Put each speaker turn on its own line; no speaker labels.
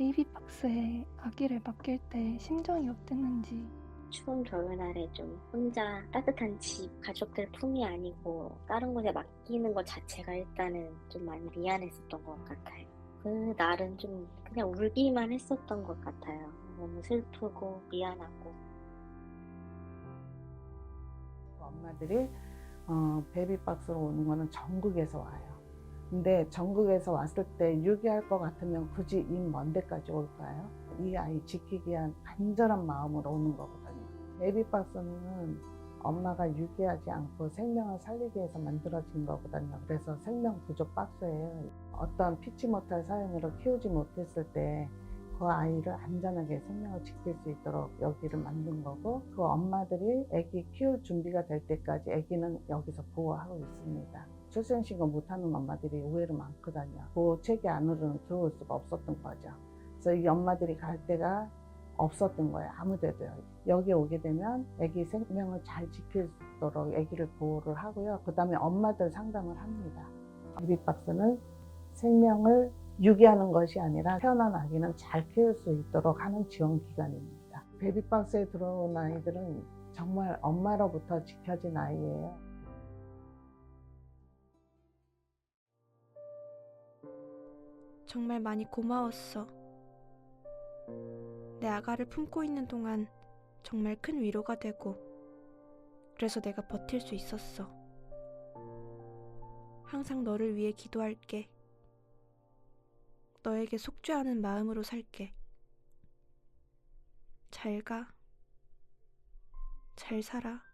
베이비 박스에 아기를 맡길 때 심정이 어땠는지
추운 겨울날에 좀 혼자 따뜻한 집, 가족들 품이 아니고 다른 곳에 맡기는 것 자체가 일단은 좀 많이 미안했었던 것 같아요. 그 날은 좀 그냥 울기만 했었던 것 같아요. 너무 슬프고 미안하고.
엄마들이 어, 베이비박스로 오는 거는 전국에서 와요. 근데 전국에서 왔을 때 유기할 것 같으면 굳이 이 먼 데까지 올까요? 이 아이 지키기 위한 간절한 마음으로 오는 거거든요. 베이비박스는 엄마가 유기하지 않고 생명을 살리기 위해서 만들어진 거거든요. 그래서 생명 부족 박스예요. 어떤 피치 못할 사연으로 키우지 못했을 때 그 아이를 안전하게 생명을 지킬 수 있도록 여기를 만든 거고 그 엄마들이 아기 키울 준비가 될 때까지 아기는 여기서 보호하고 있습니다. 출생신고 못하는 엄마들이 의외로 많거든요. 보호 체계 안으로는 들어올 수가 없었던 거죠. 그래서 이 엄마들이 갈 데가 없었던 거예요. 아무데도요. 여기 오게 되면 아기 생명을 잘 지킬 수 있도록 아기를 보호를 하고요. 그 다음에 엄마들 상담을 합니다. 베비박스는 생명을 유기하는 것이 아니라 태어난 아기는 잘 키울 수 있도록 하는 지원 기관입니다. 베비박스에 들어온 아이들은 정말 엄마로부터 지켜진 아이예요.
정말 많이 고마웠어. 내 아가를 품고 있는 동안 정말 큰 위로가 되고, 그래서 내가 버틸 수 있었어. 항상 너를 위해 기도할게. 너에게 속죄하는 마음으로 살게. 잘 가. 잘 살아.